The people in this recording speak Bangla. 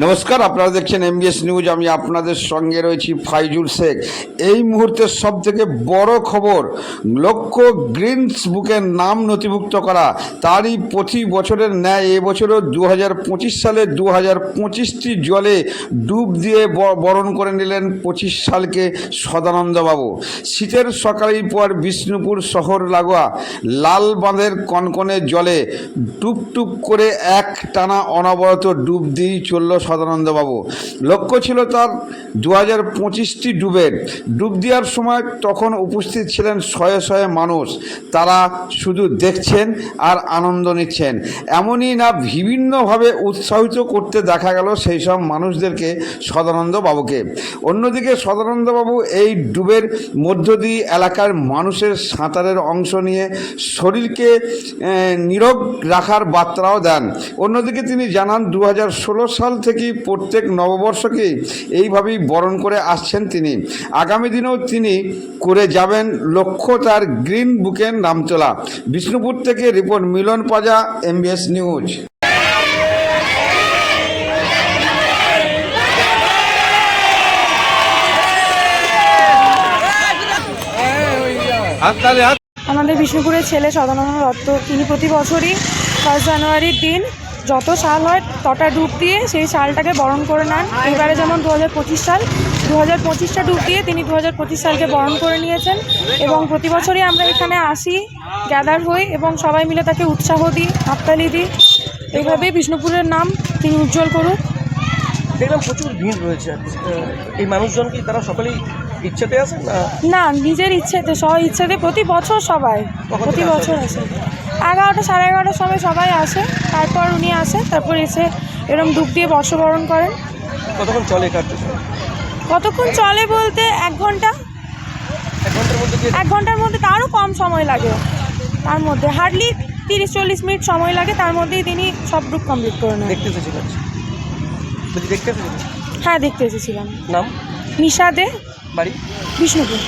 নমস্কার, আপনারা দেখছেন এমবিএস নিউজ আমি আপনাদের সঙ্গে রয়েছি ফাইজুল শেখ। এই মুহূর্তের সব থেকে বড় খবর, লক্ষ্য গ্রিনস বুকের নাম নথিভুক্ত করা। তারই প্রতি বছরের ন্যায় এবছরও দু হাজার পঁচিশ সালে দু হাজার পঁচিশটি জলে ডুব দিয়ে বরণ করে নিলেন পঁচিশ সালকে সদানন্দবাবু। শীতের সকালেই পর বিষ্ণুপুর শহর লাগোয়া লাল বাঁধের কনকনে জলে টুপ টুপ করে এক টানা অনবরত ডুব দিয়েই চলল সদানন্দবাবু। লক্ষ্য ছিল তার দু হাজার পঁচিশটি ডুবের। ডুব দেওয়ার সময় তখন উপস্থিত ছিলেন শয়ে শয়ে মানুষ। তারা শুধু দেখছেন আর আনন্দ নিচ্ছেন। এমনই না বিভিন্নভাবে উৎসাহিত করতে দেখা গেল সেই সব মানুষদেরকে সদানন্দ বাবুকে অন্যদিকে সদানন্দ বাবু এই ডুবের মধ্য দিয়ে এলাকার মানুষের সাঁতারের অংশ নিয়ে শরীরকে নীরব রাখার বার্তাও দেন। অন্যদিকে তিনি জানান দু হাজার ষোলো সাল থেকেই প্রত্যেক নববর্ষকে এইভাবেই বরণ করে আসছেন তিনি? আগামী দিনেও তিনি করে যাবেন লক্ষ্য তার গ্রিন বুকের নাম তোলা বিষ্ণুপুর থেকে report Milan Paja MBS news আমাদের বিষ্ণুপুরের ছেলে সদানন্দ দত্ত, তিনি প্রতি বছরই ফার্স্ট জানুয়ারির দিন যত সাল হয় তটা ডুব দিয়ে সেই সালটাকে বরণ করে নেন। এবারে যেমন দু হাজার পঁচিশ সাল দু হাজার পঁচিশটা ডুব দিয়ে তিনি দু হাজার পঁচিশ সালকে বরণ করে নিয়েছেন এবং প্রতি বছরই আমরা এখানে আসি গ্যাদার হই এবং সবাই মিলে তাকে উৎসাহ দিই হাততালি দিই। এইভাবেই বিষ্ণুপুরের নাম তিনি উজ্জ্বল করুক। দেখলাম প্রচুর ভিড় রয়েছে। এই মানুষজন কি তারা সকলেই ইচ্ছাতে আসেন না? নিজের ইচ্ছেতে সব ইচ্ছেতে প্রতি বছর সবাই প্রতি বছর আসে এগারোটা সাড়ে এগারোটার সময় সবাই আসে। তারপর উনি আসে তারপর এসে এরম ডুব দিয়ে বর্ষবরণ করেন। কতক্ষণ চলে কতক্ষণ চলে বলতে এক ঘণ্টা। এক ঘণ্টার মধ্যে তারও কম সময় লাগে। তার মধ্যে হার্ডলি তিরিশ চল্লিশ মিনিট সময় লাগে তার মধ্যেই তিনি সব ডুব কমপ্লিট করে নেন। দেখতে হ্যাঁ দেখতে এসেছিলাম। নাম? নিশা দে। বাড়ি? বিষ্ণুপুর।